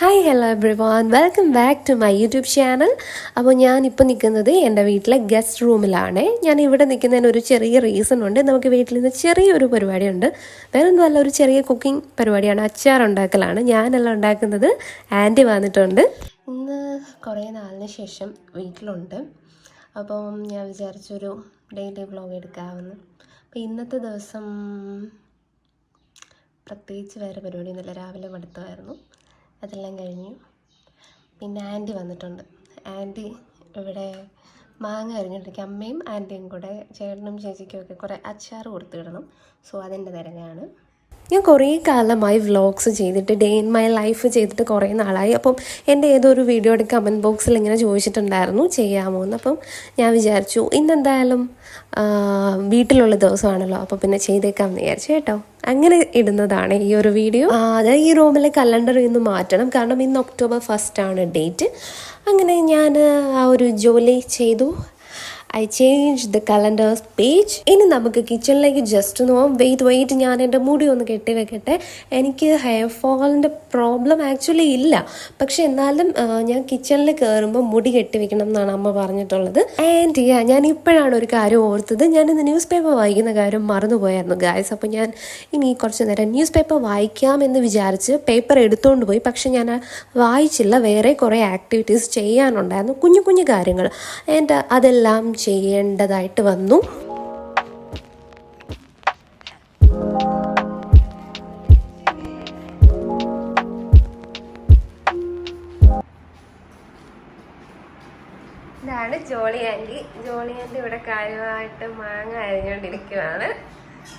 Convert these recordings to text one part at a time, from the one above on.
Hi hello everyone welcome back to my YouTube channel അപ്പോൾ ഞാനിപ്പോൾ നിൽക്കുന്നത് എന്റെ വീട്ടിലെ ഗസ്റ്റ് റൂമിലാണ് ഞാൻ ഇവിടെ നിൽക്കുന്നതിന് ഒരു ചെറിയ റീസൺ ഉണ്ട്. നമുക്ക് വീട്ടിൽ നിന്ന് ചെറിയൊരു പരിപാടിയുണ്ട്. വേറെ ഒന്നുമല്ല ഒരു ചെറിയ കുക്കിംഗ് പരിപാടിയാണ്. അച്ചാർ ഉണ്ടാക്കലാണ്. ഞാനല്ല ഉണ്ടാക്കുന്നത്. ആന്റി വന്നിട്ടുണ്ട്. ഇന്ന് കുറേ നാളിന് ശേഷം വീട്ടിലുണ്ട്. അപ്പോൾ ഞാൻ വിചാരിച്ചൊരു ഡെയിലി വ്ളോഗ് എടുക്കാമെന്ന്. അപ്പോൾ ഇന്നത്തെ ദിവസം പ്രത്യേകിച്ച് വേറെ പരിപാടിയൊന്നുമില്ല. രാവിലെ പഠിത്തമായിരുന്നു അതെല്ലാം കഴിഞ്ഞു. പിന്നെ ആന്റി വന്നിട്ടുണ്ട്. ആന്റി ഇവിടെ മാങ്ങ അരിഞ്ഞിട്ടിരിക്കും. അമ്മയും ആന്റിയും കൂടെ ചേട്ടനും ചേച്ചിക്കും ഒക്കെ കുറേ അച്ചാർ കൊടുത്തു വിടണം. സോ അതിന്റെ തിരഞ്ഞാണ് ഞാൻ കുറേ കാലമായി വ്ളോഗ്സ് ചെയ്തിട്ട് ഡേ ഇൻ മൈ ലൈഫ് ചെയ്തിട്ട് കുറേ നാളായി. അപ്പം എന്റെ ഏതോ ഒരു വീഡിയോയുടെ കമന്റ് ബോക്സിൽ ഇങ്ങനെ ചോദിച്ചിട്ടുണ്ടായിരുന്നു ചെയ്യാമോ എന്ന് അപ്പം ഞാൻ വിചാരിച്ചു ഇന്നെന്തായാലും വീട്ടിലുള്ള ദിവസമാണല്ലോ. അപ്പോൾ പിന്നെ ചെയ്തേക്കാം എന്ന് വിചാരിച്ചു കേട്ടോ. അങ്ങനെ ഇടുന്നതാണ് ഈ ഒരു വീഡിയോ അത് ഈ റൂമിലെ കലണ്ടർ ഇന്ന് മാറ്റണം. കാരണം ഇന്ന് ഒക്ടോബർ ഫസ്റ്റ് ആണ് ഡേറ്റ് അങ്ങനെ ഞാൻ ആ ഒരു ജോലി ചെയ്തു. I change the calendars page ഇനി നമുക്ക് കിച്ചണിലേക്ക് ജസ്റ്റ് പോകാം വെയിറ്റ് വെയിറ്റ് ഞാൻ എന്റെ മുടി ഒന്ന് കെട്ടി വെക്കട്ടെ. എനിക്ക് ഹെയർ ഫോളിന്റെ പ്രോബ്ലം ആക്ച്വലി ഇല്ല. പക്ഷെ എന്നാലും ഞാൻ കിച്ചണിൽ കയറുമ്പോൾ മുടി കെട്ടി വെക്കണം എന്നാണ് അമ്മ പറഞ്ഞിട്ടുള്ളത്. ആൻഡ് യാ ഞാൻ ഇപ്പോഴാണ് ഒരു കാര്യം ഓർത്തത്. ഞാൻ ഇന്ന് ന്യൂസ് പേപ്പർ വായിക്കുന്ന കാര്യം മറന്നുപോയായിരുന്നു ഗായ്സ് അപ്പോൾ ഞാൻ ഇനി കുറച്ച് നേരം ന്യൂസ് പേപ്പർ വായിക്കാമെന്ന് വിചാരിച്ച് പേപ്പർ എടുത്തുകൊണ്ട് പോയി. പക്ഷെ ഞാൻ വായിച്ചില്ല. വേറെ കുറേ ആക്ടിവിറ്റീസ് ചെയ്യാനുണ്ടായിരുന്നു. കുഞ്ഞു കുഞ്ഞു കാര്യങ്ങൾ. ആൻഡ് അതെല്ലാം ചെയ്യേണ്ടതായിട്ട് വന്നു. ഇതാണ് ജോളി ആന്റി. ജോളി ആന്റി ഇവിടെ കാര്യമായിട്ട് മാങ്ങ അരിഞ്ഞുകൊണ്ടിരിക്കുവാണ്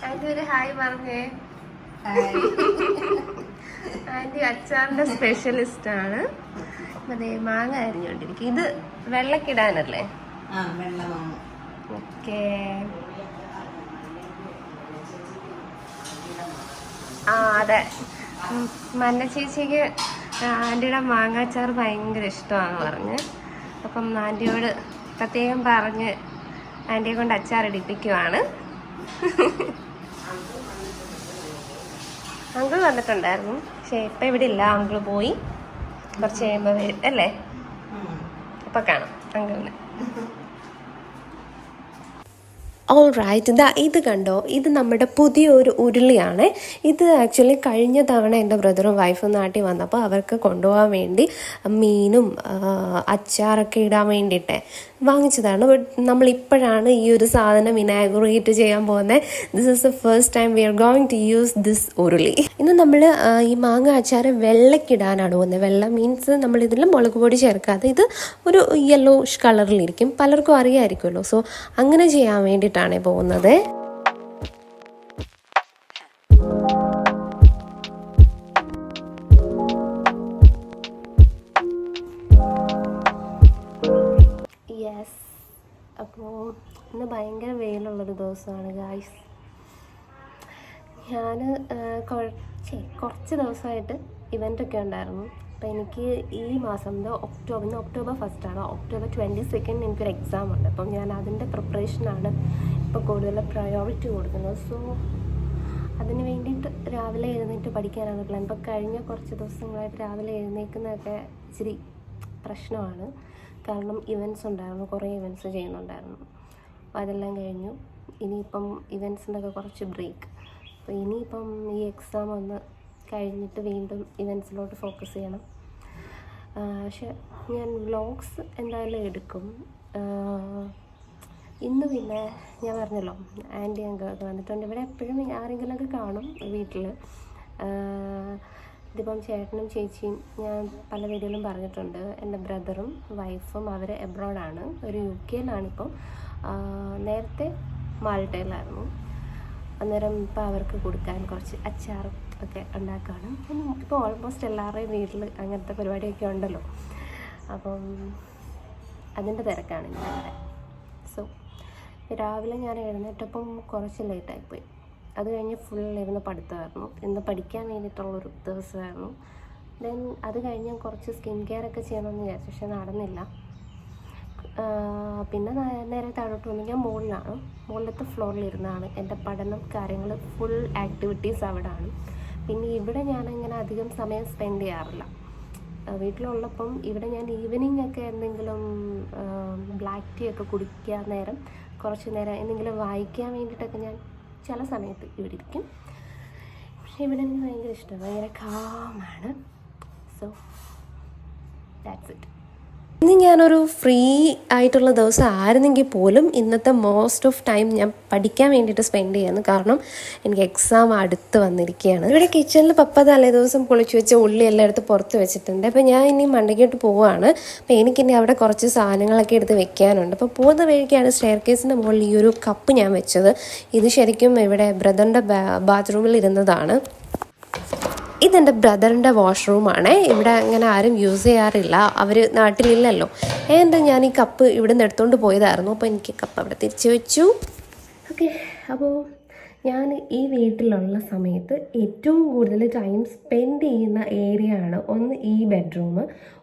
ആന്റി ഒരു ഹായ് പറഞ്ഞേ. ആന്റി അച്ചാറിന്റെ സ്പെഷ്യലിസ്റ്റ് ആണ് അതെ മാങ്ങ അരിഞ്ഞുകൊണ്ടിരിക്കും ഇത് വെള്ളക്കിടാനല്ലേ? ആ വെള്ളമാണ്. ഓക്കേ ആ അതെ. മന്ന ചേച്ചിക്ക് ആന്റിയുടെ മാങ്ങാച്ചാർ ഭയങ്കര ഇഷ്ടമാണ് പറഞ്ഞ്. അപ്പം ആന്റിയോട് പ്രത്യേകം പറഞ്ഞ് ആന്റിയെ കൊണ്ട് അച്ചാർ ഇടിപ്പിക്കുവാണ്. അങ്കിൾ വന്നിട്ടുണ്ടായിരുന്നു. പക്ഷേ ഇപ്പം ഇവിടെ ഇല്ല. അങ്കിൾ പോയി. കുറച്ച് കഴിയുമ്പോൾ അല്ലേ? അപ്പം കാണാം അങ്കിളിനെ. ഓൾ റൈറ്റ് ഇതാ ഇത് കണ്ടോ? ഇത് നമ്മുടെ പുതിയൊരു ഉരുളിയാണ്. ഇത് ആക്ച്വലി കഴിഞ്ഞ തവണ എന്റെ ബ്രദറും വൈഫും നാട്ടിൽ വന്നപ്പോൾ അവർക്ക് കൊണ്ടുപോകാൻ വേണ്ടി മീനും അച്ചാറൊക്കെ ഇടാൻ വേണ്ടിയിട്ട്. വാങ്ങിച്ചതാണ്. ബട്ട് നമ്മളിപ്പോഴാണ് ഈ ഒരു സാധനം ഇനാഗുറേറ്റ് ചെയ്യാൻ പോകുന്നത് this is the first time we are going to use this ഉരുളി. ഇന്ന് നമ്മൾ ഈ മാങ്ങ അച്ചാരം വെള്ളക്കിടാനാണ് പോകുന്നത് വെള്ള മീൻസ് നമ്മൾ ഇതിൽ മുളക് പൊടി ചേർക്കാതെ ഇത് ഒരു യെല്ലോ കളറിലിരിക്കും പലർക്കും അറിയാമായിരിക്കുമല്ലോ സോ അങ്ങനെ ചെയ്യാൻ വേണ്ടിയിട്ടാണ് പോകുന്നത്. ഇന്ന് ഭയങ്കര വെയിലുള്ളൊരു ദിവസമാണ് ഗായ്സ് ഞാൻ കുറച്ച് കുറച്ച് ദിവസമായിട്ട് ഇവന്റൊക്കെ ഉണ്ടായിരുന്നു. അപ്പോൾ എനിക്ക് ഈ മാസം ഒക്ടോബർ ഇന്ന് ഒക്ടോബർ ഫസ്റ്റാണ് ഒക്ടോബർ ട്വന്റി സെക്കൻഡ് എനിക്കൊരു എക്സാം ഉണ്ട്. അപ്പം ഞാൻ അതിന്റെ പ്രിപ്പറേഷനാണ് ഇപ്പോൾ കൂടുതൽ പ്രയോറിറ്റി കൊടുക്കുന്നത്. സോ അതിന് വേണ്ടിയിട്ട് രാവിലെ എഴുന്നേറ്റ് പഠിക്കാനാണ് പ്ലാൻ ഇപ്പോൾ കഴിഞ്ഞ കുറച്ച് ദിവസങ്ങളായിട്ട് രാവിലെ എഴുന്നേൽക്കുന്നതൊക്കെ ഇച്ചിരി പ്രശ്നമാണ്. കാരണം ഇവന്റ്സ് ഉണ്ടായിരുന്നു കുറേ ഇവന്റ്സ് ചെയ്യുന്നുണ്ടായിരുന്നു. അപ്പോൾ അതെല്ലാം കഴിഞ്ഞു. ഇനിയിപ്പം ഇവൻസിന്റെയൊക്കെ കുറച്ച് ബ്രേക്ക്. അപ്പോൾ ഇനിയിപ്പം ഈ എക്സാം ഒന്ന് കഴിഞ്ഞിട്ട് വീണ്ടും ഇവൻസിലോട്ട് ഫോക്കസ് ചെയ്യണം. പക്ഷെ ഞാൻ വ്ളോഗ്സ് എന്തായാലും എടുക്കും. ഇന്ന് പിന്നെ ഞാൻ പറഞ്ഞല്ലോ ആന്റി അങ്കിളൊക്കെ വന്നിട്ടുണ്ട്. ഇവിടെ എപ്പോഴും ആരെങ്കിലുമൊക്കെ കാണും വീട്ടിൽ. ഇതിപ്പം ചേട്ടനും ചേച്ചിയും ഞാൻ പല വീഡിയോയിലും പറഞ്ഞിട്ടുണ്ട്. എന്റെ ബ്രദറും വൈഫും അവർ എബ്രോഡാണ് ഒരു യു കെയിലാണിപ്പം നേരത്തെ മാൾട്ടയിലായിരുന്നു. അന്നേരം ഇപ്പോൾ അവർക്ക് കൊടുക്കാൻ കുറച്ച് അച്ചാറും ഒക്കെ ഉണ്ടാക്കുകയാണ്. ഇപ്പോൾ ഓൾമോസ്റ്റ് എല്ലാവരുടെയും വീട്ടിൽ അങ്ങനത്തെ പരിപാടിയൊക്കെ ഉണ്ടല്ലോ. അപ്പം അതിന്റെ തിരക്കാണ് ഇന്നിവിടെ സോ രാവിലെ ഞാൻ എഴുന്നേറ്റപ്പം കുറച്ച് ലേറ്റായിപ്പോയി അത് കഴിഞ്ഞ് ഫുൾ ഇരുന്ന് പഠിത്തമായിരുന്നു. ഇന്ന് പഠിക്കാൻ വേണ്ടിയിട്ടുള്ളൊരു ദിവസമായിരുന്നു. ദെൻ അത് കഴിഞ്ഞ് കുറച്ച് സ്കിൻ കെയർ ഒക്കെ ചെയ്യണമെന്ന് വിചാരിച്ചു. പക്ഷെ നടന്നില്ല. പിന്നെ നേരെ താഴോട്ട് വന്നു ഞാൻ മുകളിലാണ് മുകളിലത്തെ ഫ്ലോറിൽ ഇരുന്നാണ് എന്റെ പഠനം കാര്യങ്ങൾ ഫുൾ ആക്ടിവിറ്റീസ് അവിടെ ആണ് പിന്നെ ഇവിടെ ഞാൻ അങ്ങനെ അധികം സമയം സ്പെൻഡ് ചെയ്യാറില്ല. വീട്ടിലുള്ളപ്പം ഇവിടെ ഞാൻ ഈവനിങ് ഒക്കെ എന്തെങ്കിലും ബ്ലാക്ക് ടീ ഒക്കെ കുടിക്കാൻ നേരം കുറച്ച് നേരം എന്തെങ്കിലും വായിക്കാൻ വേണ്ടിയിട്ടൊക്കെ ഞാൻ ചില സമയത്ത് ഇവിടെ ഇരിക്കും. പക്ഷേ ഇവിടെ എനിക്ക് ഭയങ്കര ഇഷ്ടമാണ് ഭയങ്കര കാമാണ് സോ ദാറ്റ്സ് ഇറ്റ് ഇന്ന് ഞാനൊരു ഫ്രീ ആയിട്ടുള്ള ദിവസം ആയിരുന്നെങ്കിൽ പോലും ഇന്നത്തെ മോസ്റ്റ് ഓഫ് ടൈം ഞാൻ പഠിക്കാൻ വേണ്ടിയിട്ട് സ്പെൻഡ് ചെയ്യുന്നു. കാരണം എനിക്ക് എക്സാം അടുത്ത് വന്നിരിക്കുകയാണ്. ഇവിടെ കിച്ചണിൽ പപ്പ തലേ ദിവസം പൊളിച്ചു വെച്ച ഉള്ളി എല്ലാം എടുത്ത് പുറത്ത് വെച്ചിട്ടുണ്ട്. അപ്പോൾ ഞാൻ ഇനി മണ്ടയ്ക്കോട്ട് പോവുകയാണ് അപ്പോൾ എനിക്കിനി അവിടെ കുറച്ച് സാധനങ്ങളൊക്കെ എടുത്ത് വെക്കാനുണ്ട്. അപ്പോൾ പോകുന്ന വഴിക്കാണ് സ്റ്റെയർ കേസിന്റെ മുകളിൽ ഈ ഒരു കപ്പ് ഞാൻ വെച്ചത്. ഇത് ശരിക്കും ഇവിടെ ബ്രദറിന്റെ ബാത്റൂമിൽ ഇരുന്നതാണ്. ഇതെന്റെ ബ്രദറിന്റെ വാഷ്റൂമാണ്. ഇവിടെ അങ്ങനെ ആരും യൂസ് ചെയ്യാറില്ല. അവർ നാട്ടിലില്ലല്ലോ. എന്താ ഞാൻ ഈ കപ്പ് ഇവിടെ നിന്ന് എടുത്തുകൊണ്ട് പോയതായിരുന്നു. അപ്പോൾ എനിക്ക് കപ്പ് അവിടെ തിരിച്ചു വെച്ചു. ഓക്കെ. അപ്പോൾ ഞാൻ ഈ വീട്ടിലുള്ള സമയത്ത് ഏറ്റവും കൂടുതൽ ടൈം സ്പെൻഡ് ചെയ്യുന്ന ഏരിയ ആണ് ഒന്ന് ഈ ബെഡ്റൂം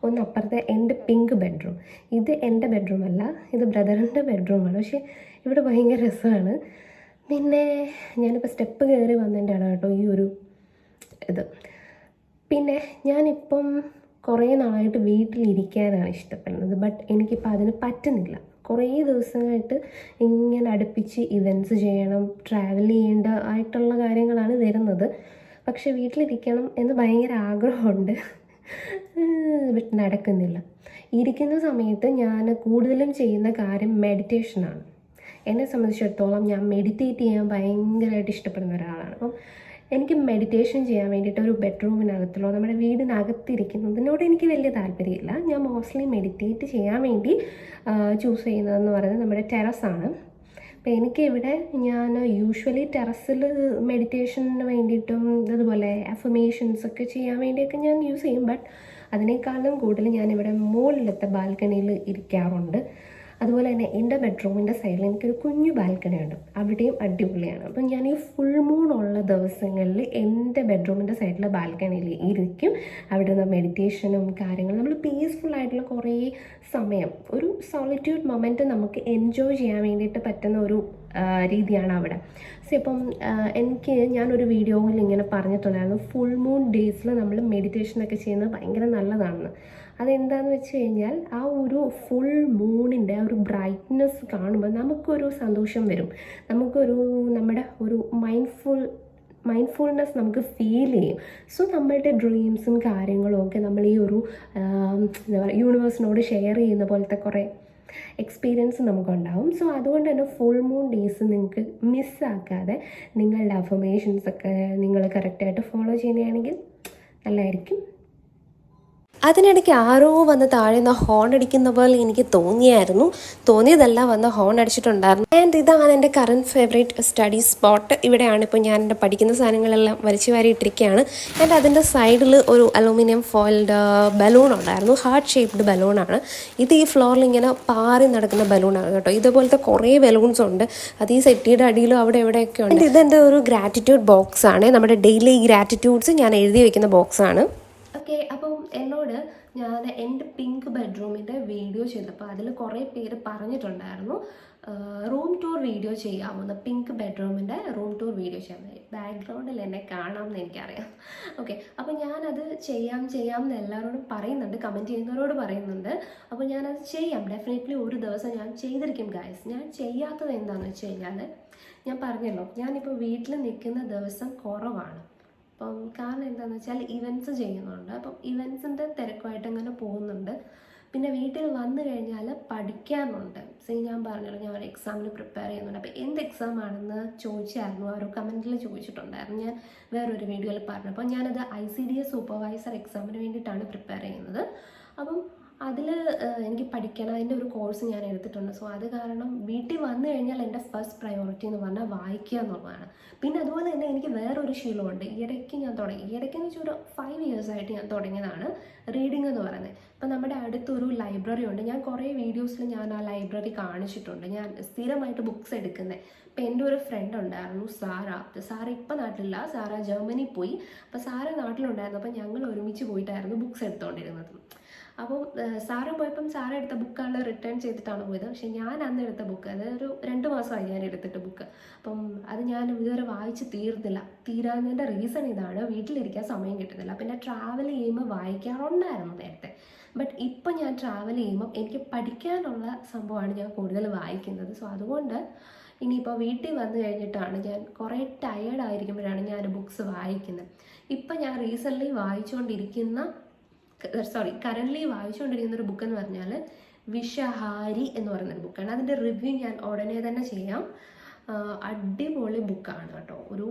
ഒന്ന് അപ്പുറത്തെ എന്റെ പിങ്ക് ബെഡ്റൂം. ഇത് എന്റെ ബെഡ്റൂം അല്ല ഇത് ബ്രദറിന്റെ ബെഡ്റൂമാണ്. പക്ഷേ ഇവിടെ ഭയങ്കര രസമാണ്. പിന്നെ ഞാനിപ്പോൾ സ്റ്റെപ്പ് കയറി വന്നതിന്റെയാണ് കേട്ടോ ഈ ഒരു ഇത്. പിന്നെ ഞാനിപ്പം കുറേ നാളായിട്ട് വീട്ടിലിരിക്കാനാണ് ഇഷ്ടപ്പെടുന്നത്. ബട്ട് എനിക്കിപ്പോൾ അതിന് പറ്റുന്നില്ല. കുറേ ദിവസമായിട്ട് ഇങ്ങനെ അടുപ്പിച്ച് ഇവന്റ്സ് ചെയ്യണം ട്രാവൽ ചെയ്യേണ്ട ആയിട്ടുള്ള കാര്യങ്ങളാണ് വരുന്നത്. പക്ഷേ വീട്ടിലിരിക്കണം എന്ന് ഭയങ്കര ആഗ്രഹമുണ്ട്. ബട്ട് നടക്കുന്നില്ല. ഇരിക്കുന്ന സമയത്ത് ഞാൻ കൂടുതലും ചെയ്യുന്ന കാര്യം മെഡിറ്റേഷനാണ് എന്നെ സംബന്ധിച്ചിടത്തോളം ഞാൻ മെഡിറ്റേറ്റ് ചെയ്യാൻ ഭയങ്കരമായിട്ട് ഇഷ്ടപ്പെടുന്ന ഒരാളാണ്. അപ്പം എനിക്ക് മെഡിറ്റേഷൻ ചെയ്യാൻ വേണ്ടിയിട്ട് ഒരു ബെഡ്റൂമിനകത്തുള്ള നമ്മുടെ വീടിനകത്തിരിക്കുന്നതിനോട് എനിക്ക് വലിയ താല്പര്യമില്ല. ഞാൻ മോസ്റ്റ്ലി മെഡിറ്റേറ്റ് ചെയ്യാൻ വേണ്ടി ചൂസ് ചെയ്യുന്നതെന്ന് പറയുന്നത് നമ്മുടെ ടെറസാണ് അപ്പോൾ എനിക്കിവിടെ ഞാൻ യൂഷ്വലി ടെറസിൽ മെഡിറ്റേഷന് വേണ്ടിയിട്ടും അതുപോലെ അഫമേഷൻസ് ഒക്കെ ചെയ്യാൻ വേണ്ടിയൊക്കെ ഞാൻ യൂസ് ചെയ്യും. ബട്ട് അതിനേക്കാളും കൂടുതൽ ഞാനിവിടെ മുകളിലത്തെ ബാൽക്കണിയിൽ ഇരിക്കാറുണ്ട്. അതുപോലെ തന്നെ എന്റെ ബെഡ്റൂമിന്റെ സൈഡിൽ എനിക്കൊരു കുഞ്ഞു ബാൽക്കണി ഉണ്ട്. അവിടെയും അടിപൊളിയാണ്. അപ്പം ഞാൻ ഈ ഫുൾ മൂൺ ഉള്ള ദിവസങ്ങളിൽ എന്റെ ബെഡ്റൂമിന്റെ സൈഡിലെ ബാൽക്കണിയിൽ ഇരിക്കും. അവിടെ നിന്ന് മെഡിറ്റേഷനും കാര്യങ്ങളും നമ്മൾ പീസ്ഫുൾ ആയിട്ടുള്ള കുറേ സമയം ഒരു സോളിറ്റ്യൂഡ് മൊമെന്റ് നമുക്ക് എൻജോയ് ചെയ്യാൻ വേണ്ടിയിട്ട് പറ്റുന്ന ഒരു രീതിയാണ് അവിടെ. സോ ഇപ്പം എനിക്ക് ഞാനൊരു വീഡിയോയിൽ ഇങ്ങനെ പറഞ്ഞിട്ടുണ്ടായിരുന്നു ഫുൾ മൂൺ ഡേയ്സിൽ നമ്മൾ മെഡിറ്റേഷനൊക്കെ ചെയ്യുന്നത് ഭയങ്കര നല്ലതാണെന്ന്. അതെന്താണെന്ന് വെച്ച് കഴിഞ്ഞാൽ ആ ഒരു ഫുൾ മൂണിന്റെ ആ ഒരു ബ്രൈറ്റ്നെസ് കാണുമ്പോൾ നമുക്കൊരു സന്തോഷം വരും. നമുക്കൊരു നമ്മുടെ ഒരു മൈൻഡ്ഫുൾ മൈൻഡ്ഫുൾനെസ് നമുക്ക് ഫീൽ ചെയ്യും. സോ നമ്മളുടെ ഡ്രീംസും കാര്യങ്ങളും ഒക്കെ നമ്മൾ ഈ ഒരു എന്താ പറയുക യൂണിവേഴ്സിനോട് ഷെയർ ചെയ്യുന്ന പോലത്തെ കുറേ എക്സ്പീരിയൻസ് നമുക്കുണ്ടാവും. സോ അതുകൊണ്ട് തന്നെ ഫുൾ മൂൺ ഡേയ്സ് നിങ്ങൾക്ക് മിസ്സാക്കാതെ നിങ്ങളുടെ അഫർമേഷൻസ് ഒക്കെ നിങ്ങൾ കറക്റ്റായിട്ട് ഫോളോ ചെയ്യുകയാണെങ്കിൽ നല്ലതായിരിക്കും അതിനിടയ്ക്ക് ആരോ വന്ന് താഴെ നിന്ന് ഹോൺ അടിക്കുന്ന പോലെ എനിക്ക് തോന്നിയായിരുന്നു. തോന്നിയതല്ല വന്ന് ഹോൺ അടിച്ചിട്ടുണ്ടായിരുന്നു. ആൻഡ് ഇതാണ് എന്റെ കറണ്ട് ഫേവറേറ്റ് സ്റ്റഡി സ്പോട്ട് ഇവിടെയാണ് ഇപ്പോൾ ഞാൻ എന്റെ പഠിക്കുന്ന സാധനങ്ങളെല്ലാം വലിച്ചു വാരിയിട്ടിരിക്കുകയാണ്. ആൻഡ് അതിന്റെ സൈഡിൽ ഒരു അലൂമിനിയം ഫോയിൽഡ് ബലൂൺ ഉണ്ടായിരുന്നു. ഹാർട്ട് ഷേപ്ഡ് ബലൂണാണ് ഇത് ഈ ഫ്ലോറിൽ ഇങ്ങനെ പാറി നടക്കുന്ന ബലൂണാണ് കേട്ടോ. ഇതുപോലത്തെ കുറേ ബലൂൺസ് ഉണ്ട്. അത് ഈ സെറ്റിയുടെ അടിയിലും അവിടെ എവിടെയൊക്കെ ഉണ്ട്. ഇതെന്റെ ഒരു ഗ്രാറ്റിറ്റ്യൂഡ് ബോക്സാണ് നമ്മുടെ ഡെയിലി ഗ്രാറ്റിറ്റ്യൂഡ്സ് ഞാൻ എഴുതി വയ്ക്കുന്ന ബോക്സാണ് ഓക്കെ അപ്പം എന്നോട് ഞാൻ എന്റെ പിങ്ക് ബെഡ്റൂമിന്റെ വീഡിയോ ചെയ്തപ്പോൾ അതിൽ കുറേ പേര് പറഞ്ഞിട്ടുണ്ടായിരുന്നു റൂം ടൂർ വീഡിയോ ചെയ്യാവുന്ന പിങ്ക് ബെഡ്റൂമിന്റെ റൂം ടൂർ വീഡിയോ ചെയ്യാൻ ബാക്ക്ഗ്രൗണ്ടിൽ എന്നെ കാണാമെന്ന് എനിക്കറിയാം. ഓക്കെ അപ്പോൾ ഞാനത് ചെയ്യാം ചെയ്യാം എന്ന് എല്ലാവരോടും പറയുന്നുണ്ട് കമന്റ് ചെയ്യുന്നവരോട് പറയുന്നുണ്ട്. അപ്പോൾ ഞാനത് ചെയ്യാം ഡെഫിനറ്റ്ലി ഒരു ദിവസം ഞാൻ ചെയ്തിരിക്കും ഗായ്സ് ഞാൻ ചെയ്യാത്തത് എന്താണെന്ന് വെച്ച് കഴിഞ്ഞാൽ ഞാൻ പറഞ്ഞല്ലോ ഞാനിപ്പോൾ വീട്ടിൽ നിൽക്കുന്ന ദിവസം കുറവാണ്. അപ്പം കാരണം എന്താണെന്ന് വെച്ചാൽ ഇവന്റ്സ് ചെയ്യുന്നുണ്ട്. അപ്പം ഇവന്റ്സിന്റെ തിരക്കുമായിട്ട് അങ്ങനെ പോകുന്നുണ്ട്. പിന്നെ വീട്ടിൽ വന്നു കഴിഞ്ഞാൽ പഠിക്കാനുണ്ട്. സീ ഞാൻ പറഞ്ഞല്ലോ ഞാൻ ഒരു എക്സാമിന് പ്രിപ്പയർ ചെയ്യുന്നുണ്ട്. അപ്പോൾ എന്ത് എക്സാം ആണെന്ന് ചോദിച്ചായിരുന്നു. ഒരു കമന്റിൽ ചോദിച്ചിട്ടുണ്ടായിരുന്നു. ഞാൻ വേറൊരു വീഡിയോയിൽ പറഞ്ഞു അപ്പോൾ ഞാനത് I C D S supervisor എക്സാമിന് വേണ്ടിയിട്ടാണ് പ്രിപ്പയർ ചെയ്യുന്നത്. അപ്പം അതിൽ എനിക്ക് പഠിക്കണം. അതിന്റെ ഒരു കോഴ്സ് ഞാൻ എടുത്തിട്ടുണ്ട്. സോ അത് കാരണം വീട്ടിൽ വന്നു കഴിഞ്ഞാൽ എന്റെ ഫസ്റ്റ് പ്രയോറിറ്റി എന്ന് പറഞ്ഞാൽ വായിക്കുക എന്നുള്ളതാണ്. പിന്നെ അതുപോലെ തന്നെ എനിക്ക് വേറൊരു ശീലമുണ്ട്. ഇടയ്ക്ക് ഞാൻ തുടങ്ങി. ഇടയ്ക്ക് എന്ന് വെച്ചാൽ ഒരു ഫൈവ് ഇയേഴ്സ് ആയിട്ട് ഞാൻ തുടങ്ങിയതാണ് റീഡിംഗ് എന്ന് പറയുന്നത്. ഇപ്പം നമ്മുടെ അടുത്തൊരു ലൈബ്രറി ഉണ്ട്. ഞാൻ കുറേ വീഡിയോസിൽ ഞാൻ ആ ലൈബ്രറി കാണിച്ചിട്ടുണ്ട്. ഞാൻ സ്ഥിരമായിട്ട് ബുക്ക്സ് എടുക്കുന്നത് ഇപ്പം എന്റെ ഒരു ഫ്രണ്ട് ഉണ്ടായിരുന്നു സാറ. സാറ ഇപ്പം നാട്ടിലില്ല. സാറ ജർമ്മനി പോയി. അപ്പം സാറ നാട്ടിലുണ്ടായിരുന്നു. അപ്പം ഞങ്ങൾ ഒരുമിച്ച് പോയിട്ടായിരുന്നു ബുക്ക്സ് എടുത്തുകൊണ്ടിരുന്നത്. അപ്പോൾ സാറ് പോയപ്പം സാറ് എടുത്ത ബുക്കാണ് റിട്ടേൺ ചെയ്തിട്ടാണ് പോയത്. പക്ഷേ ഞാൻ അന്ന് എടുത്ത ബുക്ക് അതൊരു രണ്ട് മാസമായി ഞാൻ എടുത്തിട്ട് ബുക്ക് അപ്പം അത് ഞാൻ ഇതുവരെ വായിച്ച് തീർന്നില്ല. തീരാഞ്ഞതിന്റെ റീസൺ ഇതാണ്. വീട്ടിലിരിക്കാൻ സമയം കിട്ടുന്നില്ല. പിന്നെ ട്രാവൽ ചെയ്യുമ്പോൾ വായിക്കാറുണ്ടായിരുന്നു നേരത്തെ. ബട്ട് ഇപ്പം ഞാൻ ട്രാവൽ ചെയ്യുമ്പം എനിക്ക് പഠിക്കാനുള്ള സംഭവമാണ് ഞാൻ കൂടുതൽ വായിക്കുന്നത്. സോ അതുകൊണ്ട് ഇനിയിപ്പോൾ വീട്ടിൽ വന്നു കഴിഞ്ഞിട്ടാണ് ഞാൻ കുറേ ടയേർഡ് ആയിരിക്കുമ്പോഴാണ് ഞാൻ ബുക്ക്സ് വായിക്കുന്നത്. ഇപ്പം ഞാൻ റീസെന്റ്ലി വായിച്ചുകൊണ്ടിരിക്കുന്ന സോറി കറന്റ്ലി വായിച്ചുകൊണ്ടിരിക്കുന്ന ഒരു ബുക്ക് എന്ന് പറഞ്ഞാൽ വിഷഹാരി എന്ന് പറയുന്നൊരു ബുക്കാണ് അതിന്റെ റിവ്യൂ ഞാൻ ഉടനെ തന്നെ ചെയ്യാം. അടിപൊളി ബുക്കാണ് കേട്ടോ. ഒരു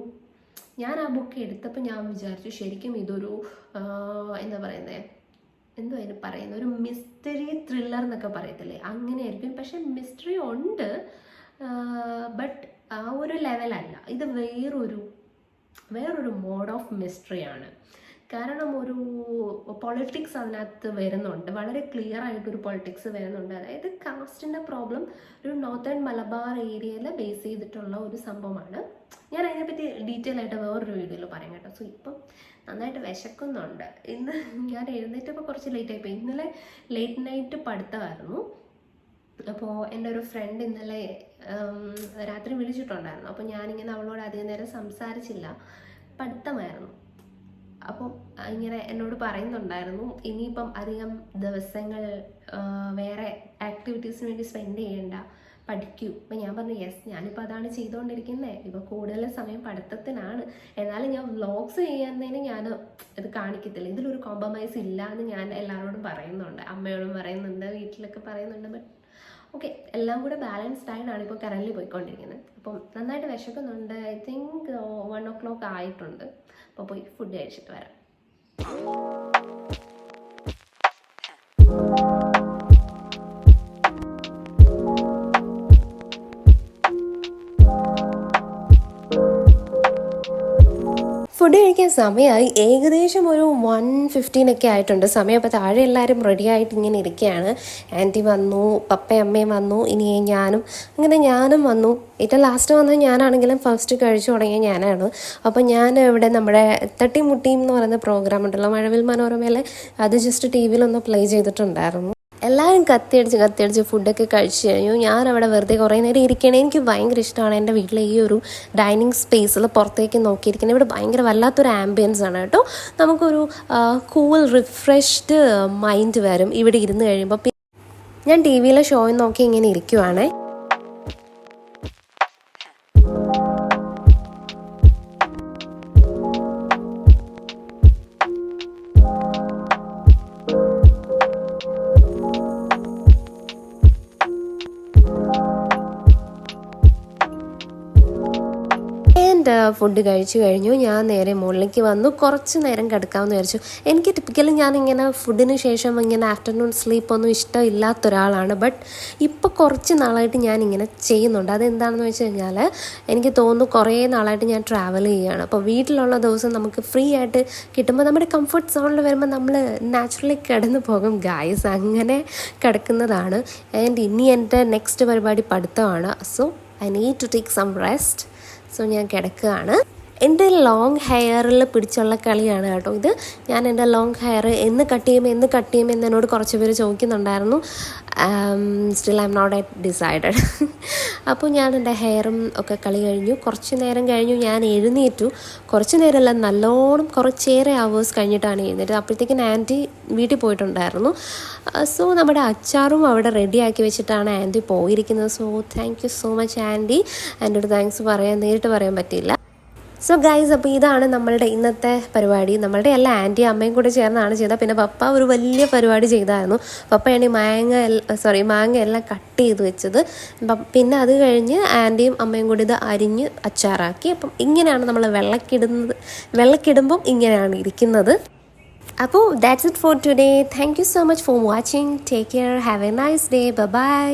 ഞാൻ ആ ബുക്ക് എടുത്തപ്പോൾ ഞാൻ വിചാരിച്ചു ശരിക്കും ഇതൊരു എന്താ പറയുന്നത് എന്തോ അതിന് പറയുന്നത് ഒരു മിസ്റ്ററി ത്രില്ലർ എന്നൊക്കെ പറയത്തില്ലേ? അങ്ങനെയായിരിക്കും. പക്ഷെ മിസ്റ്ററി ഉണ്ട്. ബട്ട് ആ ഒരു ലെവലല്ല ഇത് വേറൊരു വേറൊരു മോഡ് ഓഫ് മിസ്റ്ററി ആണ്. കാരണം ഒരു പൊളിറ്റിക്സ് അതിനകത്ത് വരുന്നുണ്ട്. വളരെ ക്ലിയർ ആയിട്ട് ഒരു പൊളിറ്റിക്സ് വരുന്നുണ്ട്. അതായത് കാസ്റ്റിന്റെ പ്രോബ്ലം ഒരു നോർത്തേൺ മലബാർ ഏരിയയിൽ ബേസ് ചെയ്തിട്ടുള്ള ഒരു സംഭവമാണ്. ഞാൻ അതിനെപ്പറ്റി ഡീറ്റെയിൽ ആയിട്ട് വേറൊരു വീഡിയോയിൽ പറയാം കേട്ടോ. സോ ഇപ്പം നന്നായിട്ട് വിശക്കുന്നുണ്ട്. ഇന്ന് ഞാൻ എഴുന്നേറ്റപ്പോൾ കുറച്ച് ലേറ്റ് ആയിപ്പോയി ഇന്നലെ ലേറ്റ് നൈറ്റ് പഠിത്തമായിരുന്നു. അപ്പോൾ എന്റെ ഒരു ഫ്രണ്ട് ഇന്നലെ രാത്രി വിളിച്ചിട്ടുണ്ടായിരുന്നു. അപ്പോൾ ഞാനിങ്ങനെ അവളോട് അധികം നേരം സംസാരിച്ചില്ല. പഠിത്തമായിരുന്നു. അപ്പം ഇങ്ങനെ എന്നോട് പറയുന്നുണ്ടായിരുന്നു. ഇനിയിപ്പം അധികം ദിവസങ്ങൾ വേറെ ആക്ടിവിറ്റീസിന് വേണ്ടി സ്പെൻഡ് ചെയ്യണ്ട. പഠിക്കൂ. അപ്പം ഞാൻ പറഞ്ഞു യെസ് ഞാനിപ്പോൾ അതാണ് ചെയ്തുകൊണ്ടിരിക്കുന്നത് ഇപ്പോൾ കൂടുതൽ സമയം പഠിത്തത്തിനാണ്. എന്നാലും ഞാൻ വ്ളോഗ്സ് ചെയ്യുന്നതിന് ഞാൻ ഇത് കാണിക്കത്തില്ല. ഇതിലൊരു കോംപ്രമൈസ് ഇല്ല എന്ന് ഞാൻ എല്ലാവരോടും പറയുന്നുണ്ട്. അമ്മയോടും പറയുന്നുണ്ട്. വീട്ടിലൊക്കെ പറയുന്നുണ്ട്. ബട്ട് ഓക്കെ എല്ലാം കൂടെ ബാലൻസ്ഡ് ആയിട്ടാണ് ഇപ്പോൾ കറൻലി പോയിക്കൊണ്ടിരിക്കുന്നത്. അപ്പം നന്നായിട്ട് വിശക്കുന്നുണ്ട്. I think one o'clock ആയിട്ടുണ്ട്. അപ്പോൾ പോയി ഫുഡ് കഴിച്ചിട്ട് വരാം. ഫുഡ് കഴിക്കാൻ സമയമായി. ഏകദേശം ഒരു വൺ ഫിഫ്റ്റീനൊക്കെ ആയിട്ടുണ്ട്. സമയം അപ്പോൾ താഴെ എല്ലാവരും റെഡി ആയിട്ട് ഇങ്ങനെ ഇരിക്കുകയാണ് ആന്റി വന്നു പപ്പയമ്മയും വന്നു ഇനി ഞാനും. അങ്ങനെ ഞാനും വന്നു. ഏറ്റവും ലാസ്റ്റ് വന്നത് ഞാനാണെങ്കിലും ഫസ്റ്റ് കഴിച്ചു തുടങ്ങിയ ഞാനാണ്. അപ്പോൾ ഞാൻ ഇവിടെ നമ്മുടെ തട്ടിമുട്ടിയും എന്ന് പറയുന്ന പ്രോഗ്രാം ഉണ്ടല്ലോ മഴവിൽ മനോരമയിലെ. അത് ജസ്റ്റ് ടി വിയിലൊന്ന് പ്ലേ ചെയ്തിട്ടുണ്ടായിരുന്നു. എല്ലാവരും കത്തിയടിച്ച് കത്തിയടിച്ച് ഫുഡൊക്കെ കഴിച്ച് കഴിഞ്ഞു. ഞാൻ അവിടെ വെറുതെ കുറേ നേരം ഇരിക്കണേ. എനിക്ക് ഭയങ്കര ഇഷ്ടമാണ് എന്റെ വീട്ടിലെ ഈ ഒരു ഡൈനിങ് സ്പേസിൽ പുറത്തേക്ക് നോക്കിയിരിക്കുന്നത് ഇവിടെ ഭയങ്കര വല്ലാത്തൊരു ആംബിയൻസ് ആണ് കേട്ടോ. നമുക്കൊരു കൂൾ റിഫ്രഷ്ഡ് മൈൻഡ് വരും ഇവിടെ ഇരുന്ന് കഴിയുമ്പോൾ ഞാൻ ടി വിയിലെ ഷോയും നോക്കി ഇങ്ങനെ ഇരിക്കുവാണേ. ഫുഡ് കഴിച്ചു കഴിഞ്ഞു. ഞാൻ നേരെ മുകളിലേക്ക് വന്നു. കുറച്ച് നേരം കിടക്കാമെന്ന് വിചാരിച്ചു. എനിക്ക് ടിപ്പിക്കലി ഞാൻ ഇങ്ങനെ ഫുഡിന് ശേഷം ഇങ്ങനെ ആഫ്റ്റർനൂൺ സ്ലീപ്പ് ഒന്നും ഇഷ്ടമില്ലാത്ത ഒരാളാണ്. ബട്ട് ഇപ്പോൾ കുറച്ച് നാളായിട്ട് ഞാൻ ഇങ്ങനെ ചെയ്യുന്നുണ്ട്. അതെന്താണെന്ന് വെച്ച് കഴിഞ്ഞാൽ എനിക്ക് തോന്നുന്നു കുറേ നാളായിട്ട് ഞാൻ ട്രാവൽ ചെയ്യുകയാണ്. അപ്പോൾ വീട്ടിലുള്ള ദിവസം നമുക്ക് ഫ്രീ ആയിട്ട് കിട്ടുമ്പോൾ നമ്മുടെ കംഫർട്ട് സോണിൽ വരുമ്പോൾ നമ്മൾ നാച്ചുറലി കിടന്നു പോകും. ഗായ്സ് അങ്ങനെ കിടക്കുന്നതാണ്. ആൻഡ് ഇനി എന്റെ നെക്സ്റ്റ് പരിപാടി പഠിത്തമാണ്. So I need to take some rest so ഞാൻ കിടക്കുകയാണ്. എന്റെ ലോങ് ഹെയറിൽ പിടിച്ചുള്ള കളിയാണ് കേട്ടോ ഇത്. ഞാൻ എന്റെ ലോങ് ഹെയർ എന്ന് കട്ട് ചെയ്യും എന്ന് കട്ട് ചെയ്യും എന്ന് എന്നോട് കുറച്ച് പേര് ചോദിക്കുന്നുണ്ടായിരുന്നു. Still I'm not yet decided അപ്പോൾ ഞാൻ എന്റെ ഹെയറും ഒക്കെ കളി കഴിഞ്ഞു. കുറച്ച് നേരം കഴിഞ്ഞു ഞാൻ എഴുന്നേറ്റു. കുറച്ച് നേരമല്ല നല്ലോണം കുറച്ചേറെ അവേഴ്സ് കഴിഞ്ഞിട്ടാണ് എഴുന്നേറ്റത്. അപ്പോഴത്തേക്കും ആന്റി വീട്ടിൽ പോയിട്ടുണ്ടായിരുന്നു. സോ നമ്മുടെ അച്ചാറും അവിടെ റെഡിയാക്കി വെച്ചിട്ടാണ് ആന്റി പോയിരിക്കുന്നത്. So thank you so much aunty. എന്റെ ഒരു താങ്ക്സ് പറയാൻ നേരിട്ട് പറയാൻ പറ്റിയില്ല. സോ ഗൈസ് അപ്പോൾ ഇതാണ് നമ്മളുടെ ഇന്നത്തെ പരിപാടി. നമ്മളുടെ എല്ലാ ആന്റിയും അമ്മയും കൂടെ ചേർന്നാണ് ചെയ്തത്. പിന്നെ പപ്പ ഒരു വലിയ പരിപാടി ചെയ്തായിരുന്നു. പപ്പയാണ് മാങ്ങ സോറി മാങ്ങ എല്ലാം കട്ട് ചെയ്ത് വെച്ചത്. പിന്നെ അത് കഴിഞ്ഞ് ആന്റിയും അമ്മയും കൂടി ഇത് അരിഞ്ഞ് അച്ചാറാക്കി. അപ്പം ഇങ്ങനെയാണ് നമ്മൾ വെള്ളക്കിടുന്നത്. വെള്ളക്കിടുമ്പം ഇങ്ങനെയാണ് ഇരിക്കുന്നത്. അപ്പോൾ that's it for today thank you so much for watching take care have a nice day bye